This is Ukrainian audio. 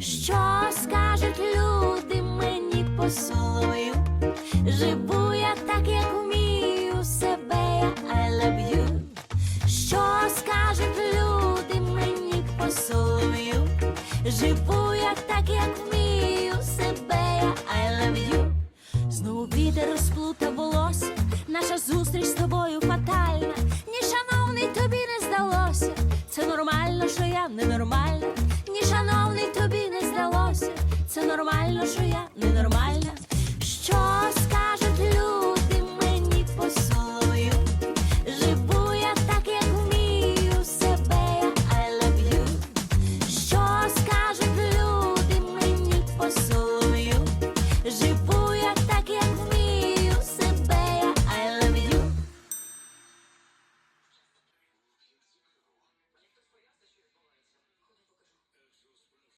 Що скажуть люди мені посолою? Живу я так, як вмію себе, я I love you. Що скажуть люди мені посолою? Живу я так, як вмію себе, я I love you. Знову вітер розплутав волосся, наша зустріч з тобою фатальна. Ні, шановний, тобі не здалося. Це нормально, що я ненормальна. Це нормально, що я ненормальна.